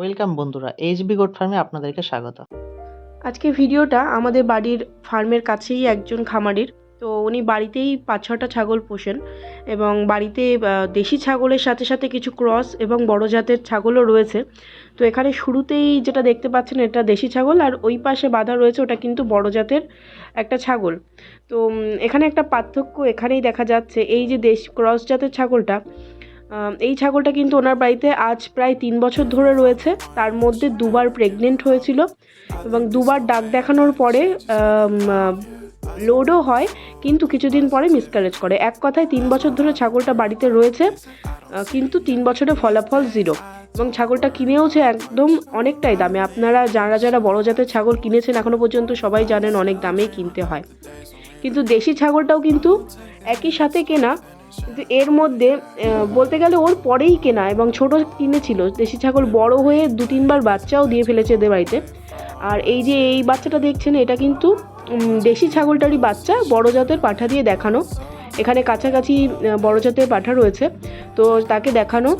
Welcome বন্ধুরা, HB goat ফার্মে আপনাদেরকে স্বাগত। আজকে ভিডিওটা আমাদের বাড়ির ফার্মের কাছেই একজন খামারির। তো উনি বাড়িতেই পাঁচ ছটা ছাগল পোষেন এবং বাড়িতে দেশি ছাগলের সাথে সাথে কিছু ক্রস এবং বড় জাতের ছাগলও রয়েছে। তো এখানে শুরুতেই যেটা দেখতে পাচ্ছেন এটা দেশি ছাগল আর ওই পাশে বাঁধা রয়েছে ওটা কিন্তু বড় জাতের একটা ছাগল। তো এখানে একটা পার্থক্য এখানেই দেখা যাচ্ছে, এই যে দেশ, ক্রস জাতের ছাগলটা এই ছাগলটা কিন্তু ওনার বাড়িতে আজ প্রায় তিন বছর ধরে রয়েছে। তার মধ্যে দুবার প্রেগনেন্ট হয়েছিল এবং দুবার ডাক দেখানোর পরে লোডও হয়, কিন্তু কিছুদিন পরে মিসক্যারেজ করে। এক কথায় তিন বছর ধরে ছাগলটা বাড়িতে রয়েছে কিন্তু তিন বছরে ফলাফল জিরো এবং ছাগলটা কিনেওছে একদম অনেকটাই দামে। আপনারা যারা যারা বড় জাতের ছাগল কিনেছেন এখনও পর্যন্ত সবাই জানেন অনেক দামেই কিনতে হয়। কিন্তু দেশি ছাগলটাও কিন্তু একই সাথে কেনা। কিন্তু এর মধ্যে বলতে গেলে ওর পরেই কেনা এবং ছোট কিনেছিল। দেশি ছাগল বড় হয়ে দু তিনবার বাচ্চাও দিয়ে ফেলেছে এদের বাড়িতে। আর এই যে এই বাচ্চাটা দেখছেন, এটা কিন্তু দেশি ছাগলটারই বাচ্চা, বড় জাতের পাঠা দিয়ে দেখানো। এখানে কাছাকাছি বড় জাতের পাঠা রয়েছে। তো তাকে দেখানো।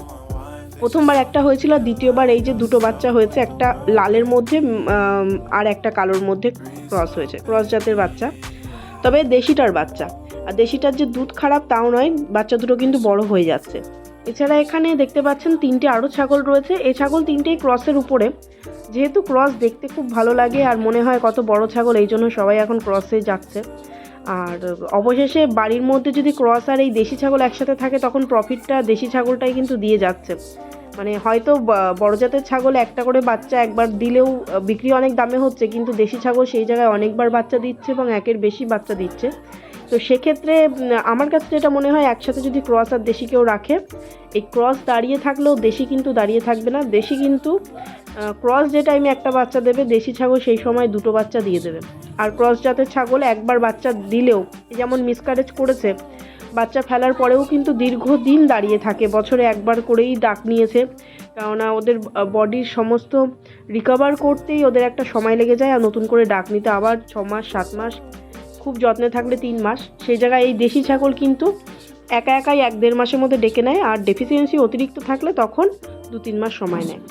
প্রথমবার একটা হয়েছিল, দ্বিতীয়বার এই যে দুটো বাচ্চা হয়েছে, একটা লালের মধ্যে আর একটা কালোর মধ্যে ক্রস হয়েছে ক্রস জাতের বাচ্চা। তবে দেশিটার বাচ্চা। আর দেশিটার যে দুধ খারাপ তাও নয় বাচ্চা দুটো কিন্তু বড় হয়ে যাচ্ছে। এছাড়া এখানে দেখতে পাচ্ছেন তিনটে আরও ছাগল রয়েছে। এই ছাগল তিনটেই ক্রসের উপরে। যেহেতু ক্রস দেখতে খুব ভালো লাগে আর মনে হয় কত বড় ছাগল এই জন্য সবাই এখন ক্রসে যাচ্ছে। আর অবশেষে বাড়ির মধ্যে যদি ক্রস আর এই দেশি ছাগল একসাথে থাকে তখন প্রফিটটা দেশি ছাগলটাই কিন্তু দিয়ে যাচ্ছে। মানে হয়তো বড় জাতের ছাগল একটা করে বাচ্চা একবার দিলেও বিক্রি অনেক দামে হচ্ছে কিন্তু দেশি ছাগল সেই জায়গায় অনেকবার বাচ্চা দিচ্ছে এবং একের বেশি বাচ্চা দিচ্ছে। তো সেক্ষেত্রে আমার কাছে যেটা মনে হয়, একসাথে যদি ক্রস আর দেশি কেউ রাখে, এই ক্রস দাঁড়িয়ে থাকলেও দেশি কিন্তু দাঁড়িয়ে থাকবে না। দেশি কিন্তু ক্রস যে টাইমে একটা বাচ্চা দেবে, দেশি ছাগল সেই সময় দুটো বাচ্চা দিয়ে দেবে। আর ক্রস জাতের ছাগল একবার বাচ্চা দিলেও যেমন মিসকারেজ করেছে, বাচ্চা ফেলার পরেও কিন্তু দীর্ঘদিন দাঁড়িয়ে থাকে, বছরে একবার করেই ডাক নিয়েছে, কেননা ওদের বডির সমস্ত রিকভার করতেই ওদের একটা সময় লেগে যায়, আর নতুন করে ডাক নিতে আবার ছ মাস, সাত মাস খুব যত্নে থাকলে তিন মাস। সেই জায়গায় এই দেশি ছাগল কিন্তু একা একাই এক দেড় মাসের মধ্যে ডেকে নেয় আর ডেফিসিয়েন্সি অতিরিক্ত থাকলে তখন দু তিন মাস সময় নেয়।